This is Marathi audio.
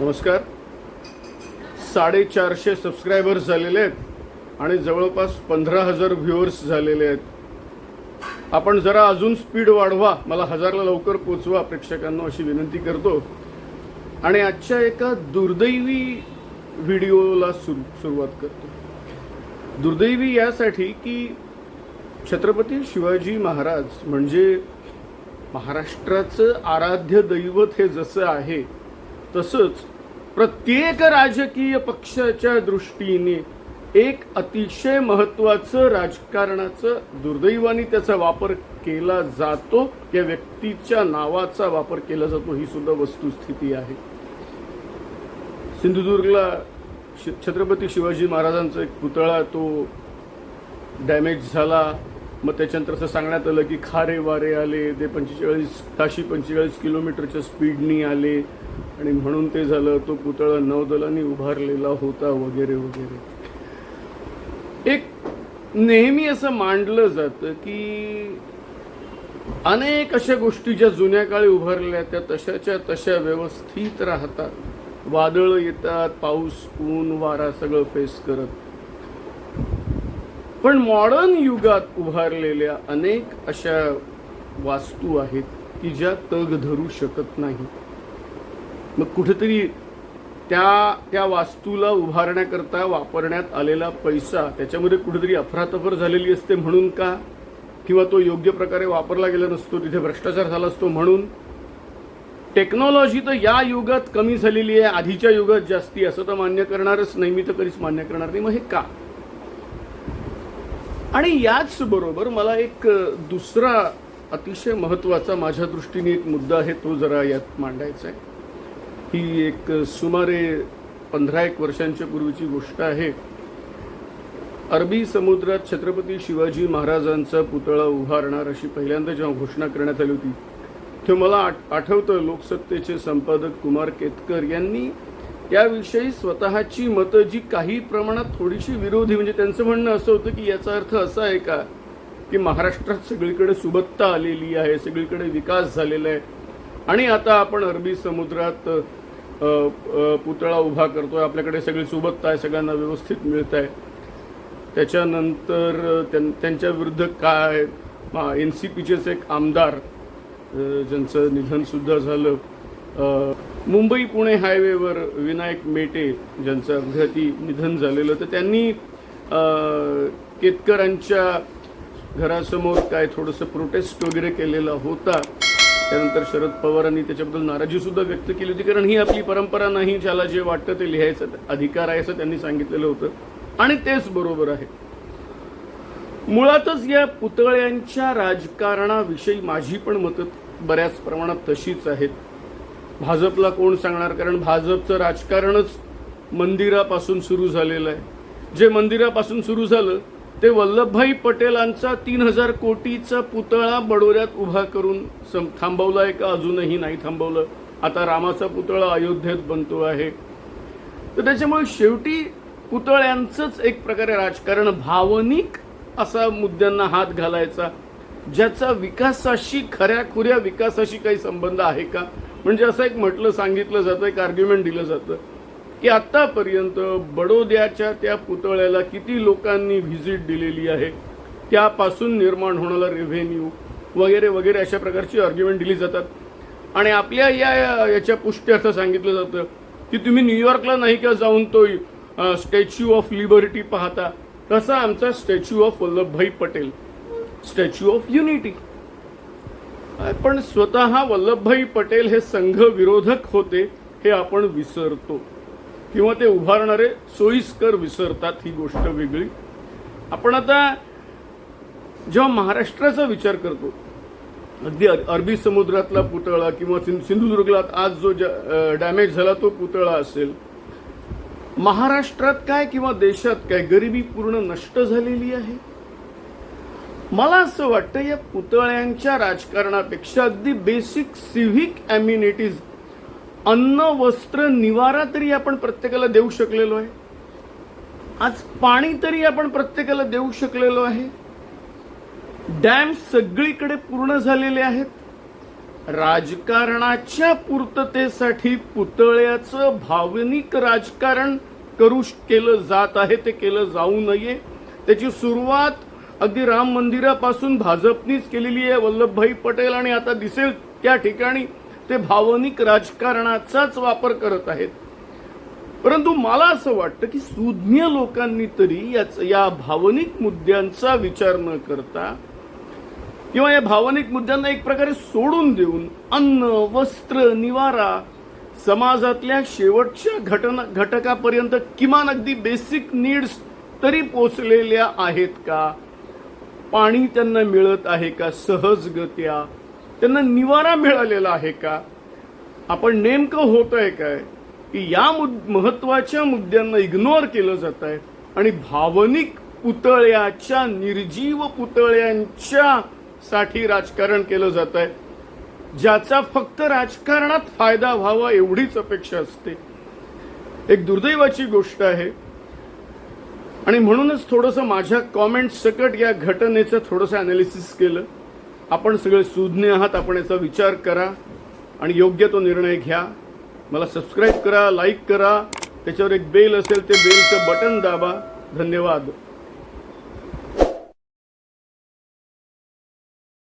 नमस्कार. साडेचारशे सबस्क्रायबर्स झालेले आहेत आणि जवळपास पंधरा हजार व्ह्युअर्स झालेले आहेत. आपण जरा अजून स्पीड वाढवा. मला हजारला लवकर पोचवा प्रेक्षकांना अशी विनंती करतो. आणि आजच्या एका दुर्दैवी व्हिडिओला सुरू सुरुवात करतो. दुर्दैवी यासाठी की छत्रपती शिवाजी महाराज म्हणजे महाराष्ट्राचं आराध्य दैवत हे जसं आहे तसंच प्रत्येक राजकीय पक्षाच्या दृष्टीने एक अतिशय महत्वाचं राजकारणाचं दुर्दैवाने त्याचा वापर केला जातो. या व्यक्तीच्या नावाचा वापर केला जातो. ही सुद्धा वस्तुस्थिती आहे. सिंधुदुर्गला छत्रपती शिवाजी महाराजांचा एक पुतळा तो डॅमेज झाला. मग त्याच्यानंतर असं सांगण्यात आलं की खारे वारे आले. ते पंचेचाळीस ताशी पंचेचाळीस किलोमीटरच्या स्पीडनी आले. आणि म्हणून ते झालं तो पुतळा नौदलाने उभारलेला होता वगैरे वगैरे. एक नेहमी असं मांडलं जातं की अनेक अशा गोष्टी ज्या जुन्या काळी उभारल्या त्या तशाच्या तशा व्यवस्थित राहतात. वादळ येतात पाऊस ऊन वारा सगळं फेस करत. पण मॉडर्न युगात उभारलेल्या अनेक अशा वास्तू आहेत की ज्या तग धरू शकत नाही मग कुठेतरी त्या त्या वास्तूला उभारण्याकरता वापरण्यात आलेला पैसा त्याच्यामध्ये कुठेतरी अफरातफर झालेली असते म्हणून का? किंवा तो योग्य प्रकारे वापरला गेला नसतो तिथे भ्रष्टाचार झाला असतो म्हणून? टेक्नॉलॉजी तर या युगात कमी झालेली आहे आधीच्या युगात जास्ती. असं तर मान्य करणारच नाही मी तर कधीच मान्य करणार नाही. मग हे का? आणि याच बरोबर मला एक दुसरा अतिशय महत्त्वाचा माझ्या दृष्टीने एक मुद्दा आहे तो जरा यात मांडायचा आहे. ही एक सुमारे पंधरा एक वर्षांच्या पूर्वीची गोष्ट आहे. अरबी समुद्रात छत्रपती शिवाजी महाराजांचा पुतळा उभारणार अशी पहिल्यांदा जेव्हा घोषणा करण्यात आली होती तेव्हा मला आठ- आठवतं लोकसत्तेचे संपादक कुमार केतकर यांनी याविषयी स्वतःची मतं जी काही प्रमाणात थोडीशी विरोधी म्हणजे त्यांचं म्हणणं असं होतं की याचा अर्थ असा आहे का की महाराष्ट्रात सगळीकडे सुबत्ता आलेली आहे सगळीकडे विकास झालेला आहे. आणि आता आपण अरबी समुद्रात पुतळा उभा करतोय. आपल्याकडे सगळी सुबत्ता आहे सगळ्यांना व्यवस्थित मिळत आहे त्याच्यानंतर त्यां- त्यांच्या विरुद्ध काय एन सी पीचेच एक आमदार ज्यांचं निधनसुद्धा झालं. मुंबई पुणे हायवेवर विनायक मेटे ज्यांचं अपघाती निधन झालेलं तर त्यांनी केतकरांच्या घरासमोर काय थोडंसं प्रोटेस्ट वगैरे केलेला होता. त्यानंतर शरद पवारांनी त्याच्याबद्दल नाराजी सुद्धा व्यक्त केली होती कारण ही आपली परंपरा नाही ज्याला जे वाटतं ते लिहायचं अधिकार आहे असं त्यांनी सांगितलेलं होतं. आणि तेच बरोबर आहे. मुळातच या पुतळ्यांच्या राजकारणाविषयी माझी पण मतं बऱ्याच प्रमाणात तशीच आहेत. भाजपला कोण सांगणार? कारण भाजपचं राजकारणच मंदिरापासून सुरू झालेलं आहे. जे मंदिरापासून सुरू झालं ते वल्लभभाई पटेलांचा तीन हजार कोटीचा पुतळा बडोऱ्यात उभा करून सम थांबवला आहे का अजूनही नाही थांबवलं. आता रामाचा पुतळा अयोध्येत बनतो आहे. तर त्याच्यामुळे शेवटी पुतळ्यांचंच एक प्रकारे राजकारण भावनिक असा मुद्द्यांना हात घालायचा. ज्याचा विकासाशी खऱ्या खुऱ्या विकासाशी काही संबंध आहे का? म्हणजे असं एक म्हटलं सांगितलं जातं एक आर्ग्युमेंट दिलं जातं. की आत्तापर्यंत बडोद्याच्या त्या पुतळ्याला किती लोकांनी व्हिजिट दिलेली आहे त्यापासून निर्माण होणारा रेव्हेन्यू वगैरे वगैरे अशा प्रकारची आर्ग्युमेंट दिली जातात. आणि आपल्या या याच्या पुष्टी असं सांगितलं जातं की तुम्ही न्यूयॉर्कला नाही का जाऊन तो स्टॅच्यू ऑफ लिबर्टी पाहता? तसा आमचा statue of Vallabhbhai Patel. Statue of unity पण स्वतः वल्लभभाई पटेल हे संघ विरोधक होते हे आपण विसरतो. किंवा ते उभारणारे सोयीस्कर विसरतात ही गोष्ट वेगळी. आपण आता जेव्हा महाराष्ट्राचा विचार करतो अगदी अरबी समुद्रातला पुतळा किंवा सिं- सिंधुदुर्गात आज जो डॅमेज झाला तो पुतळा असेल महाराष्ट्रात काय किंवा देशात काय गरिबी पूर्ण नष्ट झालेली आहे? मला असं वाटतं या पुतळ्यांच्या राजकारणापेक्षा अगदी बेसिक सिव्हिक अम्युनिटीज अन्न वस्त्र निवारा तरी आपण प्रत्येकाला देऊ शकलेलो आहे. आज पाणी तरी आपण प्रत्येकाला देऊ शकलेलो आहे. डॅम सगळीकडे पूर्ण झालेले आहेत. राजकारणाच्या पूर्ततेसाठी पुतळ्याचं भावनिक राजकारण करू केलं जात आहे ते केलं जाऊ नये. त्याची सुरुवात अगदी राम मंदिरापासून भाजपनीच केलेली आहे. वल्लभभाई पटेल आणि आता दिसेल त्या ठिकाणी ते भावनिक राजकारणाचाच वापर करत आहेत. परंतु मला असं वाटतं की सुज्ञ लोकांनी तरी याच या भावनिक मुद्द्यांचा विचार न करता किंवा या भावनिक मुद्द्यांना एक प्रकारे सोडून देऊन अन्न वस्त्र निवारा समाजातल्या शेवटच्या घटना घटकापर्यंत किमान अगदी बेसिक नीड्स तरी पोचलेल्या आहेत का? पाणी त्यांना मिळत आहे का? सहजगत्या त्यांना निवारा मिळालेला आहे का? आपण नेमकं होत आहे काय? की या मुद महत्त्वाच्या मुद्द्यांना इग्नोर केलं जात आहे आणि भावनिक पुतळ्याच्या निर्जीव पुतळ्यांच्या साठी राजकारण केलं जात आहे ज्याचा फक्त राजकारणात फायदा व्हावा एवढीच अपेक्षा असते. एक दुर्दैवाची गोष्ट आहे. आणि म्हणूनच थोडंसं माझ्या कॉमेंट सकट या घटनेचं थोडंसं अनालिसिस केलं. आपण सगळे सुज्ञ आहात आपण याचा विचार करा आणि योग्य तो निर्णय घ्या. मला सबस्क्राईब करा लाईक करा. त्याच्यावर एक बेल असेल ते बेलचं बटन दाबा. धन्यवाद.